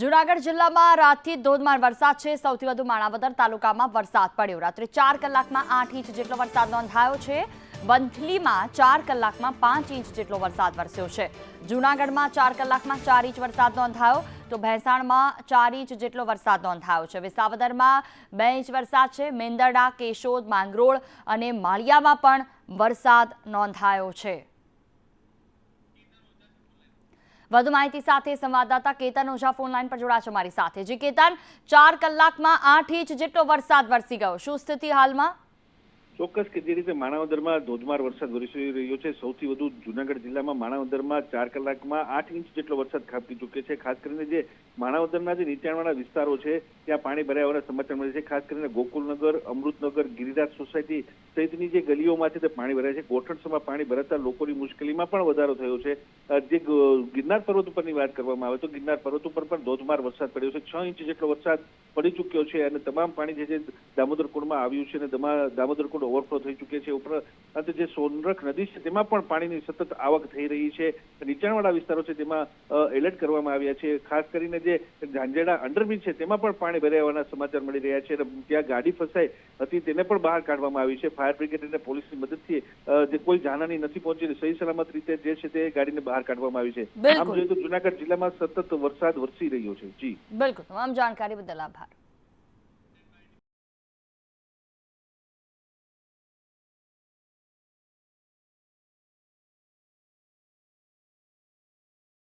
જુનાગઢ જિલ્લામાં રાતથી ધોધમાર વરસાદ છે. સૌથી વધુ માણાવદર તાલુકામાં વરસાદ પડ્યો. રાત્રે ચાર કલાકમાં આઠ ઇંચ જેટલો વરસાદ નોંધાયો છે. વંથલીમાં ચાર કલાકમાં પાંચ ઇંચ જેટલો વરસાદ વરસ્યો છે. જુનાગઢમાં ચાર કલાકમાં ચાર ઇંચ વરસાદ નોંધાયો. તો ભેંસાણમાં ચાર ઇંચ જેટલો વરસાદ નોંધાયો છે. વિસાવદરમાં બે ઇંચ વરસાદ છે. મેંદરડા, કેશોદ, માંગરોળ અને માળિયામાં પણ વરસાદ નોંધાયો છે. વધુ માહિતી સાથે સંવાદદાતા કેતન ઓઝા ફોન લાઈન પર જોડાશે અમારી સાથે. જી કેતન, ચાર કલાકમાં આઠ ઇંચ જેટલો વરસાદ વરસી ગયો. શું સ્થિતિ હાલમાં? ચોક્કસ કે જે રીતે માણાવદરમાં ધોધમાર વરસાદ વરસી રહ્યો છે, સૌથી વધુ જુનાગઢ જિલ્લામાં માણાવદરમાં ચાર કલાકમાં આઠ ઇંચ જેટલો વરસાદ ખાબકી ચૂક્યો છે, ખાસ કરીને જે માણાવદરના જે નીચાણવાળા વિસ્તારો છે, ત્યાં પાણી ભરાયા હોવાના સમાચાર મળે છે. ખાસ કરીને ગોકુલનગર, અમૃતનગર, ગિરિરાજ સોસાયટી સહિતની જે ગલીઓમાં છે તે પાણી ભરાય છે. ગોઠણસમાં પાણી ભરાતા લોકોની મુશ્કેલીમાં પણ વધારો થયો છે. જે ગિરનાર પર્વત ઉપરની વાત કરવામાં આવે તો ગિરનાર પર્વત ઉપર પણ ધોધમાર વરસાદ પડ્યો છે. છ ઇંચ જેટલો વરસાદ પડી ચૂક્યો છે અને તમામ પાણી જે દામોદર કુંડમાં આવ્યું છે અને દમા- દામોદર કુંડ ઓવરફ્લો થઈ ચૂક્યો છે. ઉપરાંત જે સોનરખ નદી છે તેમાં પણ પાણીની સતત આવક થઈ રહી છે. નીચાણવાળા વિસ્તારો છે તેમાં એલર્ટ કરવામાં આવ્યા છે. ખાસ કરીને જે ઝાંઝેડા અંડરબ્રિજ છે તેમાં પણ પાણી હોવાના સમાચાર મળી રહ્યા છે ત્યાં ગાડી ફસાઈ હતી તેને પણ બહાર કાઢવામાં આવી છે. ફાયર બ્રિગેડ અને પોલીસની મદદથી જે કોઈ જાનહાની નથી પહોંચી સહી સલામત રીતે જે છે તે ગાડીને બહાર કાઢવામાં આવી છે. આમ જોઈએ તો જુનાગઢ જિલ્લામાં સતત વરસાદ વરસી રહ્યો છે. જી. બિલકુલ. તમામ જાણકારી બદલ આભાર.